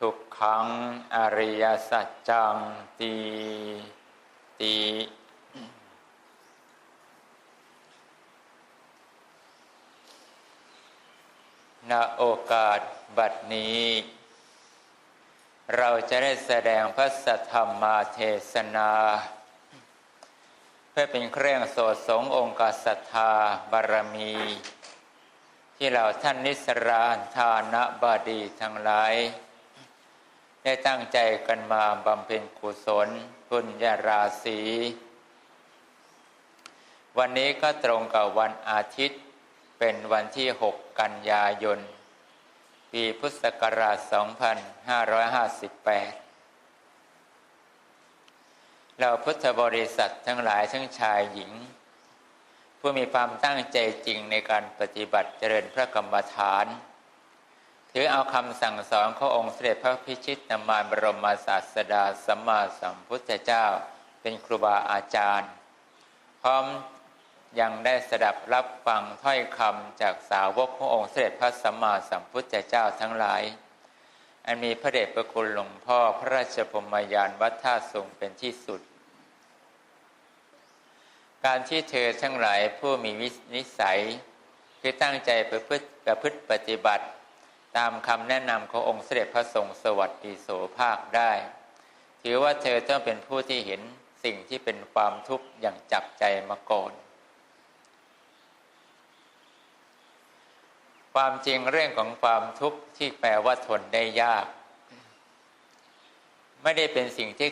ทุกขังอริยสัจจังตีตีณโอกาสบัดนี้ เราจะได้แสดงพระสัทธรรมาเทศนา เพื่อเป็นเครื่องโสดสงองค์กศรัทธาบารมี ที่เราท่านนิสรานทานะบาดีทั้งหลาย ได้ตั้งใจกันมาบำเพ็ญกุศลบุญญาราศีวันนี้ก็ตรงกับวันอาทิตย์เป็นวันที่ 6 กันยายน ปีพุทธศักราช 2558 เราพุทธบริษัททั้งหลายทั้งชายหญิง ผู้มีความตั้งใจจริงในการปฏิบัติเจริญพระกรรมฐาน ถือเอาคำสั่งสอนขององค์เสด็จพระพิชิตนามานบรมศาสดาสัมมาสัมพุทธเจ้า เป็นครูบาอาจารย์ พร้อมยังได้สดับรับฟังถ้อยคำจากสาวกขององค์เสด็จพระสัมมาสัมพุทธเจ้าทั้งหลาย อันมีพระเดชพระคุณหลวงพ่อพระราชพมยานวัดท่าสูงเป็นที่สุด การที่เธอทั้งหลายผู้มีวินิสัย คือตั้งใจประพฤติประพฤติปฏิบัติ ตามคำแนะนำขององค์เสด็จพระทรงสวัสดีโสภาคได้ ถือว่าเธอต้องเป็นผู้ที่เห็นสิ่งที่เป็นความทุกข์อย่างจับใจมาก่อน ความจริงเรื่องของความทุกข์ที่แปลว่าทนได้ยาก ไม่ได้เป็นสิ่งที่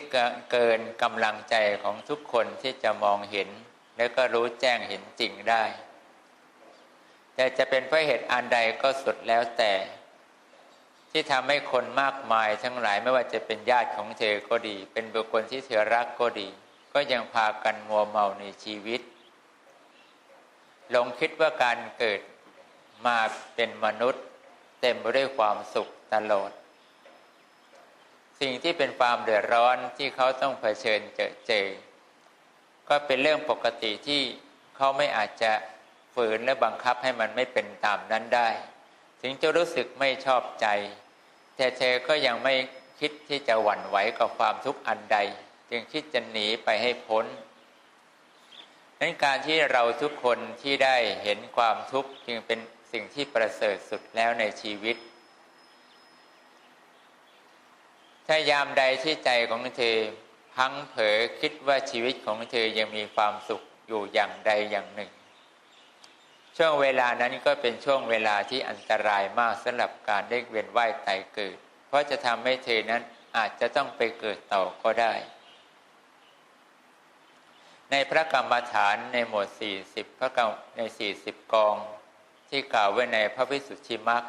เกินกำลังใจของทุกคนที่จะมองเห็น และก็รู้แจ้งเห็นจริงได้ แต่จะเป็นเพราะเหตุอันใดก็สุดแล้วแต่ ที่ทำให้คนมากมายทั้งหลายไม่ว่าจะเป็นญาติของเธอก็ดี เป็นบุคคลที่เธอรักก็ดี ก็ยังพากันมัวเมาในชีวิตหลงคิดว่าการเกิดมาเป็นมนุษย์ เต็มไปด้วยความสุขตลอด สิ่งที่เป็นความเดือดร้อนที่เขาต้องเผชิญเจอเจอ ก็เป็นเรื่องปกติที่เขาไม่อาจจะฝืนและบังคับให้มันไม่เป็นตามนั้นได้ ถึงจะรู้สึกไม่ชอบใจ แต่เธอก็ยังไม่คิดที่จะหวั่นไหวกับความทุกข์อันใด จึงคิดจะหนีไปให้พ้นนั้นการที่เราทุกคนที่ได้เห็นความทุกข์จึงเป็นสิ่งที่ประเสริฐสุดแล้วในชีวิต ถ้ายามใดที่ใจของเธอพังเผลอคิดว่าชีวิตของเธอยังมีความสุขอยู่อย่างใดอย่างหนึ่ง ช่วงเวลานั้นก็เป็นช่วงเวลาที่อันตรายมากสำหรับการได้เวียนว่ายตายเกิด เพราะจะทำให้เธอนั้นอาจจะต้องไปเกิดต่อก็ได้ ในพระกรรมฐานในหมวด 40 พระกรรมใน 40 กอง ที่กล่าวไว้ในพระวิสุทธิมรรค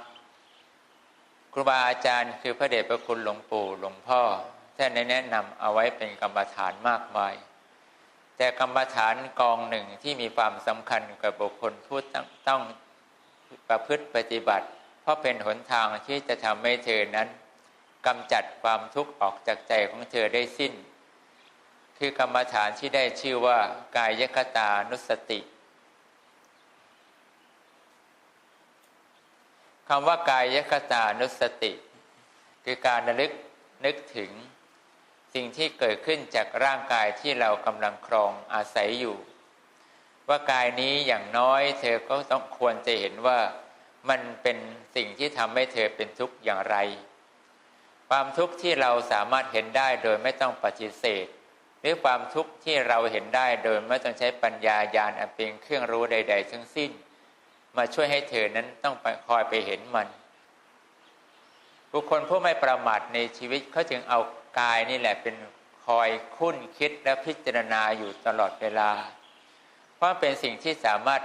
ครูบาอาจารย์คือพระเดชพระคุณหลวงปู่หลวงพ่อท่านได้แนะนำเอาไว้เป็นกรรมฐานมากมาย แต่กรรมฐานกองหนึ่งที่มีความสำคัญกับบุคคลผู้ต้องประพฤติปฏิบัติ เพราะเป็นหนทางที่จะทำให้เธอนั้นกำจัดความทุกข์ออกจากใจของเธอได้สิ้น คือกรรมฐานที่ได้ชื่อว่ากายคตานุสติคำว่ากายคตานุสติ คือการระลึกนึกถึง สิ่งที่เกิดขึ้นจากร่างกายที่เรากำลังครองอาศัยอยู่ ว่ากายนี้อย่างน้อย เธอก็ต้องควรจะเห็นว่ามันเป็นสิ่งที่ทำให้เธอเป็นทุกข์อย่างไร ความทุกข์ที่เราสามารถเห็นได้โดยไม่ต้องปฏิเสธ หรือความทุกข์ที่เราเห็นได้โดยไม่ต้องใช้ปัญญาญาณอันเป็นเครื่องรู้ใด ๆ ทั้งสิ้น มาช่วยให้เธอนั้นต้องคอยไปเห็นมัน บุคคลผู้ไม่ประมาทในชีวิตเขาจึงเอา กายนี่แหละเป็นคอยคุ้นคิดและพิจารณาอยู่ตลอดเวลา เพราะเป็นสิ่งที่สามารถ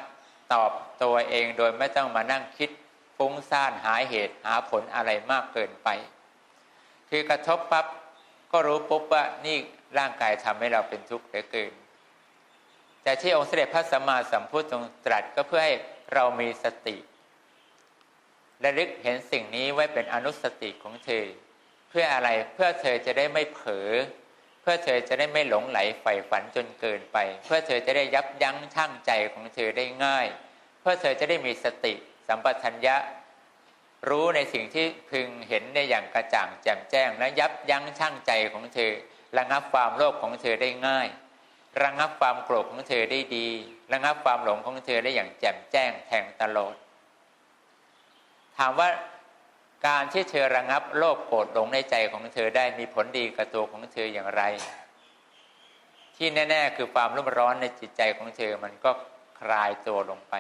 ตอบตัวเองโดยไม่ต้องมานั่งคิดฟุ้งซ่านหาเหตุหาผลอะไรมากเกินไป คือกระทบปับ๊บก็รู้ปุ๊บว่านี่ร่างกายทำให้เราเป็นทุกข์เหลือเกินแต่ที่องค์เสด็จพระสัมมาสัมพุทธทรงตรัสก็เพื่อให้เรามีสติและลึกเห็นสิ่งนี้ไว้เป็นอนุสติของเธอ เพื่ออะไรเพื่อเธอจะได้ไม่เผลอเพื่อเธอจะได้ไม่หลงไหลใฝ่ฝันจนเกินไป เพื่อเธอจะได้ยับยั้งชั่งใจของเธอได้ง่าย เพื่อเธอจะได้มีสติสัมปชัญญะ รู้ในสิ่งที่พึงเห็นในอย่างกระจ่างแจ่มแจ้ง และยับยั้งชั่งใจของเธอ ระงับความโลภของเธอได้ง่าย ระงับความโกรธของเธอได้ดี ระงับความหลงของเธอได้อย่างแจ่มแจ้งแทงตลอดถามว่า การที่เธอระงับโลภโกรธหลงในใจของเธอได้มีผลดีกับตัวของเธออย่างไร ที่แน่ ๆ คือความรุ่มร้อนในจิตใจของเธอมันก็คลายตัวลงไป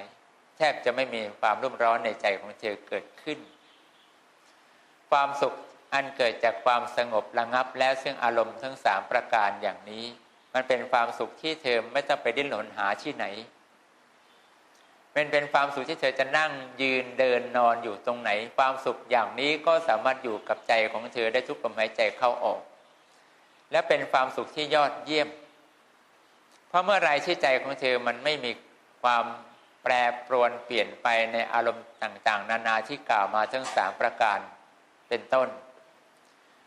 แทบจะไม่มีความรุ่มร้อนในใจของเธอเกิดขึ้น ความสุขอันเกิดจากความสงบระงับแล้วซึ่งอารมณ์ทั้งสามประการอย่างนี้ มันเป็นความสุขที่เธอไม่ต้องไปดิ้นรนหาที่ไหน เป็นเป็นความสุขที่เธอจะนั่งยืนเดินนอนอยู่ตรงไหน ความสุขอย่างนี้ก็สามารถอยู่กับใจของเธอได้ทุกลมหายใจเข้าออก และเป็นความสุขที่ยอดเยี่ยม เพราะเมื่อไรที่ใจของเธอมันไม่มีความแปรปรวนเปลี่ยนไปในอารมณ์ต่างๆ นานาที่กล่าวมาทั้งสามประการเป็นต้น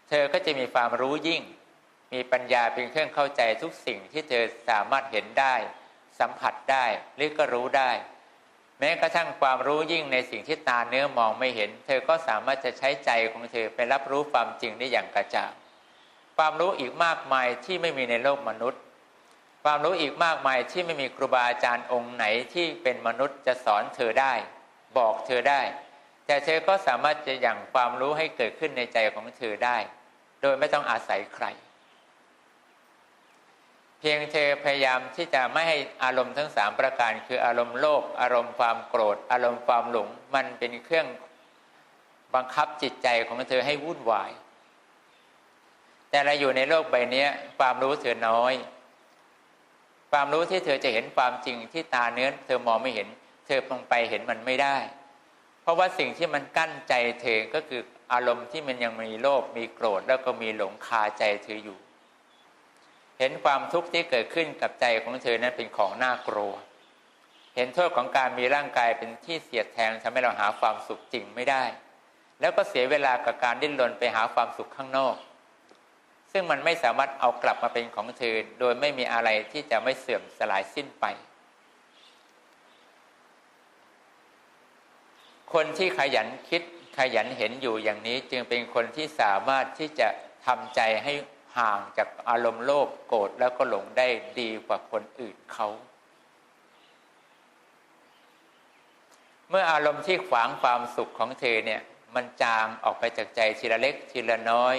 เธอก็จะมีความรู้ยิ่ง มีปัญญาเป็นเครื่องเข้าใจทุกสิ่งที่เธอสามารถเห็นได้ สัมผัสได้หรือก็รู้ได้ แม้กระทั่งความรู้ยิ่งในสิ่งที่ตาเนื้อมองไม่เห็น เธอก็สามารถจะใช้ใจของเธอไปรับรู้ความจริงได้อย่างกระจ่างความรู้อีกมากมายที่ไม่มีในโลกมนุษย์ ความรู้อีกมากมายที่ไม่มีครูบาอาจารย์องค์ไหนที่เป็นมนุษย์จะสอนเธอได้ บอกเธอได้ แต่เธอก็สามารถจะยังความรู้ให้เกิดขึ้นในใจของเธอได้ โดยไม่ต้องอาศัยใคร เพียงเธอพยายามที่จะไม่ให้อารมณ์ทั้งสามประการ คืออารมณ์โลภอารมณ์ความโกรธ อารมณ์ความหลง มันเป็นเครื่องบังคับจิตใจของเธอให้วุ่นวาย แต่เราอยู่ในโลกใบนี้ความรู้เธอน้อย ความรู้ที่เธอจะเห็นความจริงที่ตาเนื้อเธอมองไม่เห็น เธอลงไปเห็นมันไม่ได้ เพราะว่าสิ่งที่มันกั้นใจเธอก็คืออารมณ์ที่มันยังมีโลภมีโกรธแล้วก็มีหลงคาใจเธออยู่ เห็นความทุกข์ที่เกิดขึ้นกับใจของเธอนั้นเป็นของน่ากลัว เห็นโทษของการมีร่างกายเป็นที่เสียดแทงทำให้เราหาความสุขจริงไม่ได้ แล้วก็เสียเวลากับการดิ้นรนไปหาความสุขข้างนอก ซึ่งมันไม่สามารถเอากลับมาเป็นของเธอ โดยไม่มีอะไรที่จะไม่เสื่อมสลายสิ้นไป คนที่ขยันคิดขยันเห็นอยู่อย่างนี้จึงเป็นคนที่สามารถที่จะทำใจให้ ห่างจากอารมณ์โลภโกรธแล้วก็หลงได้ดีกว่าคนอื่นเขา เมื่ออารมณ์ที่ขวางความสุขของเธอเนี่ย มันจางออกไปจากใจทีละเล็กทีละน้อย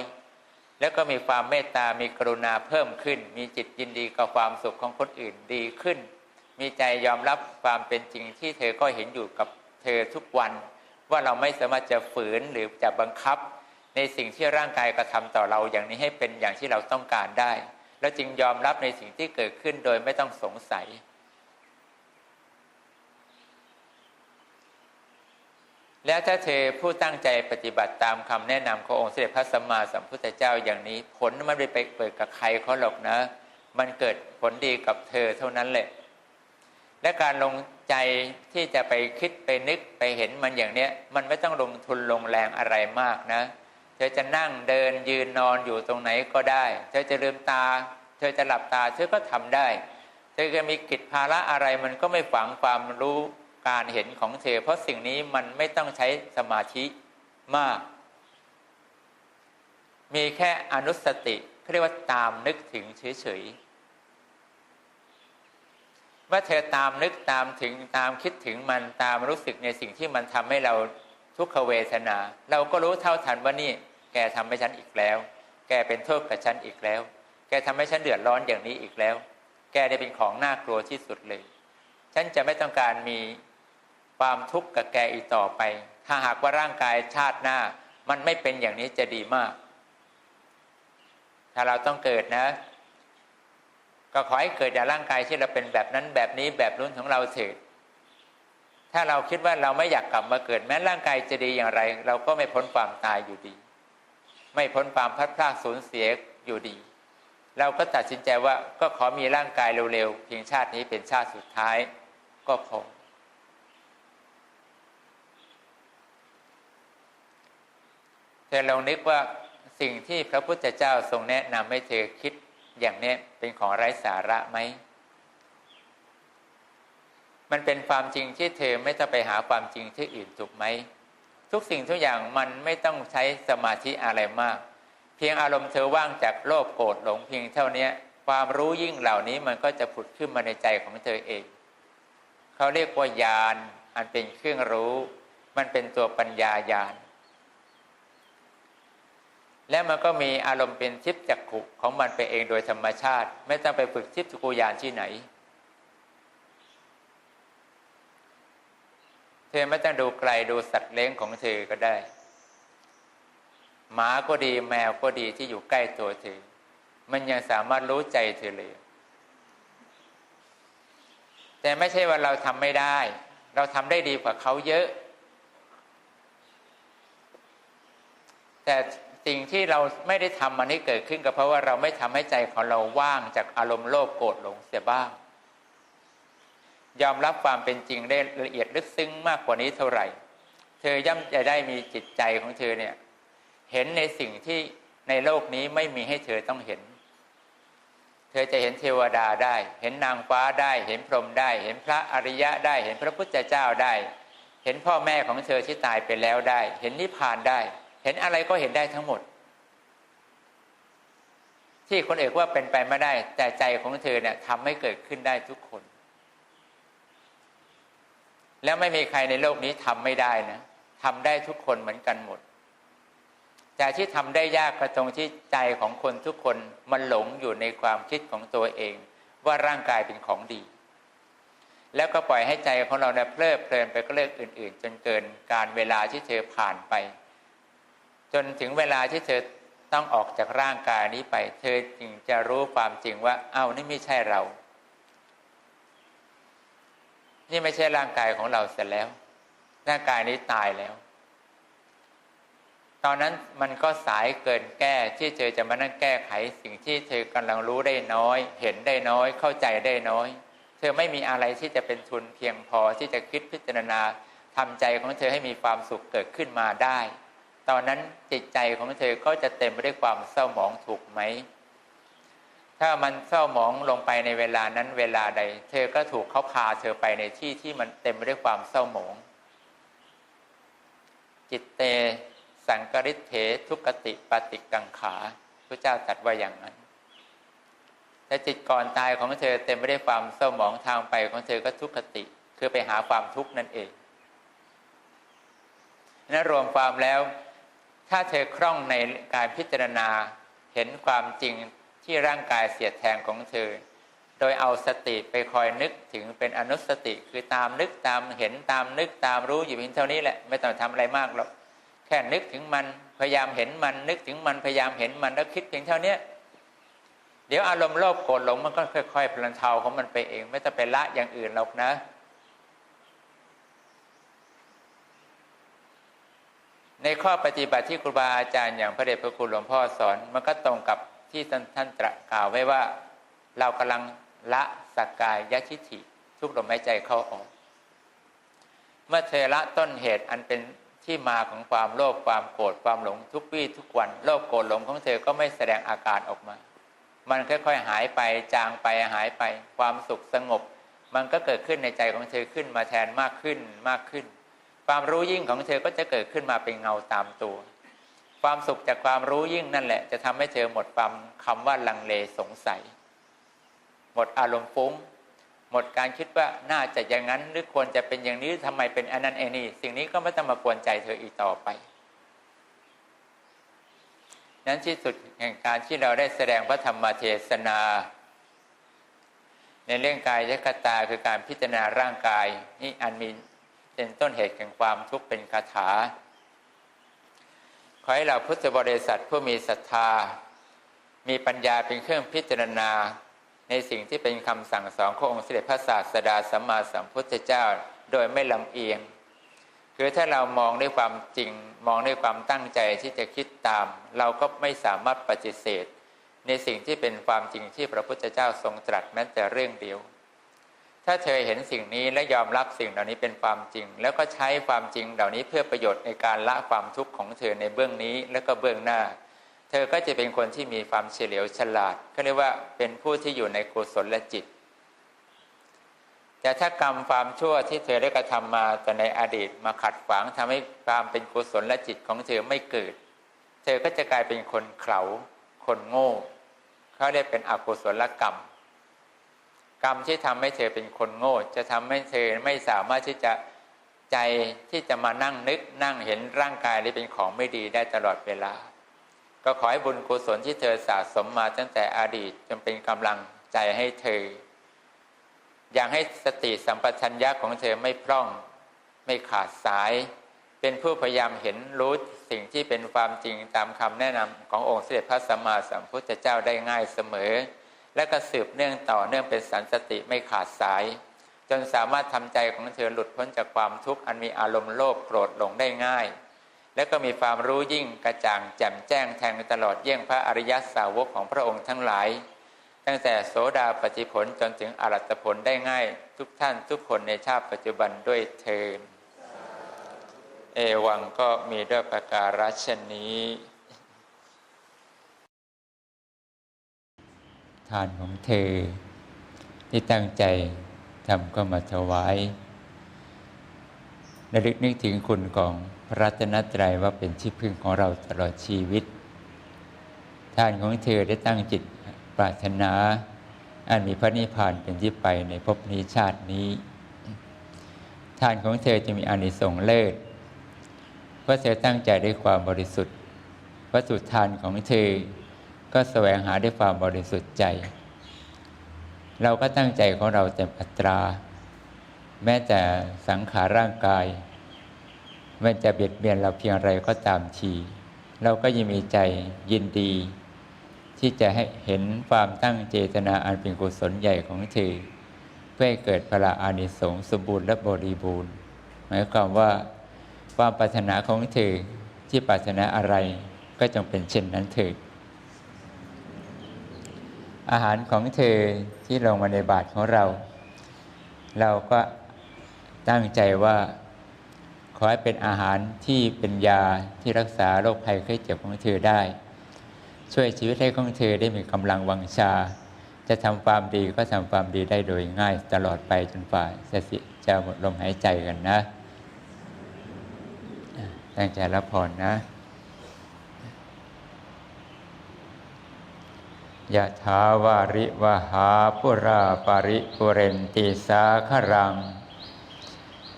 แล้วก็มีความเมตตา มีกรุณาเพิ่มขึ้น มีจิตยินดีกับความสุขของคนอื่นดีขึ้น มีใจยอมรับความเป็นจริงที่เธอก็เห็นอยู่กับเธอทุกวัน ว่าเราไม่สามารถจะฝืนหรือจะบังคับ ในสิ่งที่ร่างกายกระทำต่อเราอย่างนี้ให้เป็นอย่างที่เราต้องการได้ แล้วจึงยอมรับในสิ่งที่เกิดขึ้นโดยไม่ต้องสงสัย แล้วถ้าเธอผู้ตั้งใจปฏิบัติตามคำแนะนำขององค์เสด็จพระสัมมาสัมพุทธเจ้าอย่างนี้ ผลมันไม่ไปเปิดกับใครเขาหรอกนะ มันเกิดผลดีกับเธอเท่านั้นแหละ และการลงใจที่จะไปคิดไปนึกไปเห็นมันอย่างเนี้ยมันไม่ต้องลงทุนลงแรงอะไรมากนะเเธอจะนั่งเดินยืนนอนอยู่ตรงไหนก็ได้ เธอจะลืมตา เธอจะหลับตา เธอก็ทำได้ เธอจะมีกิจภาระอะไรมันก็ไม่ฝังความรู้การเห็นของเธอ เพราะสิ่งนี้มันไม่ต้องใช้สมาธิมาก มีแค่อนุสติเขาเรียกว่าตามนึกถึงเฉยๆเมื่อเธอตามนึกตามถึงตามคิดถึงมันตามรู้สึกในสิ่งที่มันทำให้เรา ทุกขเวทนา เราก็รู้เท่าทันว่านี่ แกทำให้ฉันอีกแล้ว แกเป็นโทษกับฉันอีกแล้ว แกทำให้ฉันเดือดร้อนอย่างนี้อีกแล้ว แกได้เป็นของน่ากลัวที่สุดเลย ฉันจะไม่ต้องการมีความทุกข์กับแกอีกต่อไป ถ้าหากว่าร่างกายชาติหน้า มันไม่เป็นอย่างนี้จะดีมาก ถ้าเราต้องเกิดนะ ก็ขอให้เกิดจาร่างกายที่เราเป็นแบบนั้นแบบนี้แบบนู้นของเราเถิด ถ้าเราคิดว่าเราไม่อยากกลับมาเกิดแม้ร่างกายจะดีอย่างไร เราก็ไม่พ้นความตายอยู่ดี ไม่พ้นความพัดพลาดสูญเสียอยู่ดี เราก็ตัดสินใจว่าก็ขอมีร่างกายเร็วๆเพียงชาตินี้เป็นชาติสุดท้ายก็พอเธอลองนึกว่าสิ่งที่พระพุทธเจ้าทรงแนะนำให้เธอคิดอย่างนี้เป็นของไร้สาระไหม มันเป็นความจริงที่เธอไม่ต้องไปหาความจริงที่อื่นถูกไหม ทุกสิ่งทุกอย่างมันไม่ต้องใช้สมาธิอะไรมาก เพียงอารมณ์เธอว่างจากโลภโกรธหลงเพียงเท่านี้ความรู้ยิ่งเหล่านี้มันก็จะผุดขึ้นมาในใจของเธอเอง เขาเรียกว่าญาณอันเป็นเครื่องรู้ มันเป็นตัวปัญญาญาณและมันก็มีอารมณ์เป็นทิพจักขุของมันไปเองโดยธรรมชาติ ไม่ต้องไปฝึกทิพจักรุยานที่ไหน เธอไม่ต้องดูไกลดูสัตว์เลี้ยงของเธอก็ได้ หมาก็ดีแมวก็ดีที่อยู่ใกล้ตัวเธอ มันยังสามารถรู้ใจเธอเลย แต่ไม่ใช่ว่าเราทำไม่ได้ เราทำได้ดีกว่าเขาเยอะ แต่สิ่งที่เราไม่ได้ทำมันให้เกิดขึ้นก็เพราะว่าเราไม่ทำให้ใจของเราว่างจากอารมณ์โลภโกรธหลงเสียบ้าง ยอมรับความเป็นจริงได้ละเอียดลึกซึ้งมากกว่านี้เท่าไหร่ เธอย่อมจะได้มีจิตใจของเธอเนี่ย เห็นในสิ่งที่ในโลกนี้ไม่มีให้เธอต้องเห็น เธอจะเห็นเทวดาได้ เห็นนางฟ้าได้ เห็นพรหมได้ เห็นพระอริยะได้ เห็นพระพุทธเจ้าได้ เห็นพ่อแม่ของเธอที่ตายไปแล้วได้ เห็นนิพพานได้ เห็นอะไรก็เห็นได้ทั้งหมด ที่คนเอกว่าเป็นไปไม่ได้ แต่ใจของเธอเนี่ยทำให้เกิดขึ้นได้ทุกคน แล้วไม่มีใครในโลกนี้ทำไม่ได้นะทำได้ทุกคนเหมือนกันหมด แต่ที่ทำได้ยากก็ตรงที่ใจของคนทุกคนมันหลงอยู่ในความคิดของตัวเอง ว่าร่างกายเป็นของดี แล้วก็ปล่อยให้ใจของเราเนี่ยเพลิดเพลินไปก็เรื่องอื่น ๆ จนเกินการเวลาที่เธอผ่านไป จนถึงเวลาที่เธอต้องออกจากร่างกายนี้ไป เธอจึงจะรู้ความจริงว่า เอ้านี่ไม่ใช่เรา นี่ไม่ใช่ร่างกายของเราเสร็จแล้ว ร่างกายนี้ตายแล้ว ตอนนั้นมันก็สายเกินแก้ที่เธอจะมานั่งแก้ไข สิ่งที่เธอกำลังรู้ได้น้อย เห็นได้น้อย เข้าใจได้น้อย เธอไม่มีอะไรที่จะเป็นทุนเพียงพอที่จะคิดพิจารณาทำใจของเธอให้มีความสุขเกิดขึ้นมาได้ ตอนนั้นจิตใจของเธอก็จะเต็มไปด้วยความเศร้าหมองถูกไหม ถ้ามันเศร้าหมองลงไปในเวลานั้นเวลาใด เธอก็ถูกเขาพาเธอไปในที่ที่มันเต็มไปด้วยความเศร้าหมอง จิตเตสังกริเถทุกติปฏิกังขาพระเจ้าตรัสว่าอย่างนั้นแต่จิตก่อนตายของเธอเต็มไปด้วยความเศร้าหมองทางไปของเธอก็ทุกขติ คือไปหาความทุกข์นั่นเองนั้นรวมความแล้ว ถ้าเธอคล่องในการพิจารณาเห็นความจริง ที่ร่างกายเสียดแทงของเธอ โดยเอาสติไปคอยนึกถึงเป็นอนุสติคือตามนึกตามเห็นตามนึกตามรู้อยู่เพียงเท่านี้แหละไม่ต้องทำอะไรมากหรอกแค่นึกถึงมันพยายามเห็นมันนึกถึงมันพยายามเห็นมันแล้วคิดเพียงเท่านี้เดี๋ยวอารมณ์โลภโกรธหลงมันก็ค่อยๆพลันเทาของมันไปเอง ไม่ต้องไปละอย่างอื่นหรอกนะในข้อปฏิบัติที่ครูบาอาจารย์อย่างพระเดชพระคุณหลวงพ่อสอน มันก็ตรงกับ ที่ท่านตรัสกล่าวไว้ว่า เรากำลังละสักกายยชิฐิทุกลมหายใจเข้าออก เมื่อเธอละต้นเหตุอันเป็นที่มาของความโลภความโกรธความหลงทุกวี่ทุกวันโลภโกรธหลงของเธอก็ไม่แสดงอาการออกมา มันค่อยๆหายไปจางไปหายไปความสุขสงบ มันก็เกิดขึ้นในใจของเธอขึ้นมาแทนมากขึ้นมากขึ้น ความรู้ยิ่งของเธอก็จะเกิดขึ้นมาเป็นเงาตามตัว ความสุขจากความรู้ยิ่งนั่นแหละ จะทำให้เธอหมดความคำว่าลังเลสงสัย หมดอารมณ์ฟุ้ง หมดการคิดว่าน่าจะอย่างนั้นหรือควรจะเป็นอย่างนี้ทำไมเป็นอันนั้นเอนี่สิ่งนี้ก็ไม่ต้องมากวนใจเธออีกต่อไป นั้นที่สุดแห่งการที่เราได้แสดงพระธรรมเทศนา ในเรื่องกายยคตาคือการพิจารณาร่างกาย นี่อันมีเป็นต้นเหตุแห่งความทุกข์เป็นคาถา ขอให้เราพุทธบริษัทผู้มีศรัทธา มีปัญญาเป็นเครื่องพิจารณา ในสิ่งที่เป็นคำสั่งสอนขององค์เสด็จพระศาสดาสัมมาสัมพุทธเจ้าโดยไม่ลำเอียง คือถ้าเรามองด้วยความจริงมองด้วยความตั้งใจที่จะคิดตาม เราก็ไม่สามารถปฏิเสธ ในสิ่งที่เป็นความจริงที่พระพุทธเจ้าทรงตรัสแม้แต่เรื่องเดียว ถ้าเธอเห็นสิ่งนี้และยอมรับสิ่งเหล่านี้เป็นความจริง แล้วก็ใช้ความจริงเหล่านี้เพื่อประโยชน์ในการละความทุกข์ของเธอในเบื้องนี้และก็เบื้องหน้า เธอก็จะเป็นคนที่มีความเฉลียวฉลาดก็เรียกว่าเป็นผู้ที่อยู่ในกุศลและจิต แต่ถ้ากรรมความชั่วที่เธอได้กระทำมาแต่ในอดีตมาขัดขวางทำให้ความเป็นกุศลและจิตของเธอไม่เกิด เธอก็จะกลายเป็นคนเขลาคนโง่เขาเรียกเป็นอกุศลกรรม กรรมที่ทำให้เธอเป็นคนโง่ จะทำให้เธอไม่สามารถที่จะใจที่จะมานั่งนึกนั่งเห็นร่างกายนี้เป็นของไม่ดีได้ตลอดเวลา ก็ขอให้บุญกุศลที่เธอสะสมมาตั้งแต่อดีตจงเป็นกำลังใจให้เธอ อย่างให้สติสัมปชัญญะของเธอไม่พร่อง ไม่ขาดสาย เป็นผู้พยายามเห็นรู้สิ่งที่เป็นความจริงตามคำแนะนำขององค์เสด็จพระสัมมาสัมพุทธเจ้าได้ง่ายเสมอ และก็สืบเนื่องต่อเนื่องเป็นสันสติไม่ขาดสาย จนสามารถทำใจของเธอหลุดพ้นจากความทุกข์อันมีอารมณ์โลภโกรธหลงได้ง่าย และก็มีความรู้ยิ่งกระจ่างแจ่มแจ้งแทงตลอดเยี่ยงพระอริยสาวกของพระองค์ทั้งหลาย ตั้งแต่โสดาปฏิผลจนถึงอรัตผลได้ง่าย ทุกท่านทุกคนในชาติปัจจุบันด้วยเทินเอวังก็มีด้วยประการฉนี้านของเธอ ที่ตั้งใจทำก็มาถวายระลึกนึกถึงคุณของพระรัตนตรัยว่าเป็นที่พึ่งของเราตลอดชีวิตทานของเธอได้ตั้งจิตปรารถนา อันมีพระนิพพานเป็นที่ไปในภพนี้ชาตินี้ทานของเธอจะมีอานิสงส์เลิศเพราะเธอตั้งใจด้วยความบริสุทธิ์วัตถุทานของเธอ ก็แสวงหาด้วยความบริสุทธิ์ใจ เราก็ตั้งใจของเราเต็มอัตรา แม้แต่สังขารร่างกาย มันจะเบียดเบียนเราเพียงไรก็ตามที เราก็ยังมีใจยินดี ที่จะให้เห็นความตั้งเจตนาอันเป็นกุศลใหญ่ของเธอเพื่อให้เกิดพละอานิสงส์สมบูรณ์และบริบูรณ์ หมายความว่าความปรารถนาของเธอที่ปรารถนาอะไรก็จงเป็นเช่นนั้นเถิด อาหารของเธอที่ลงมาในบาทของเรา เราก็ตั้งใจว่าขอให้เป็นอาหารที่เป็นยาที่รักษาโรคภัยไข้เจ็บของเธอได้ ช่วยชีวิตให้ของเธอได้มีกำลังวังชา จะทำความดีก็ทำความดีได้โดยง่ายตลอดไปจนฝ่าจะสิจะหมดลมหายใจกันนะ ตั้งใจรับพรนะ ยะถาวาริวหาปุราปาริปุเรนติสาครัง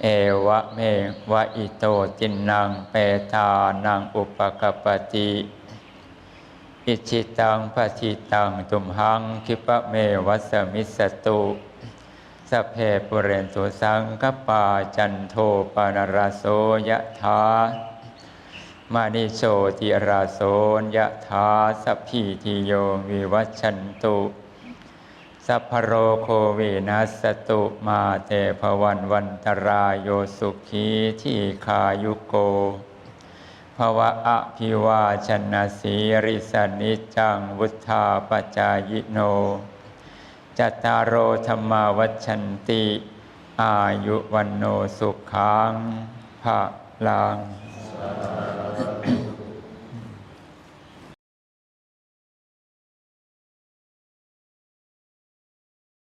เอวะเมวะอิโตจินนางเปตานังอุปกปปติอิชิตังปฏิตังตุมหังคิปะเมวัสมิสตุสเพปุเรนตุสังกปาจันโทปนรโสยะถา มานิโชติราโสยะถาสัพพิติโยวิวัชชันตุสัพพโรโควินัสตุมาเตภวันวันตรายโยสุขีที่คายุโกภวะอภิวาชนะสีริสนิจังวุธาปจายโน จัตตารโอธรรมาวัชันติ อายุวันโนสุขังภะลัง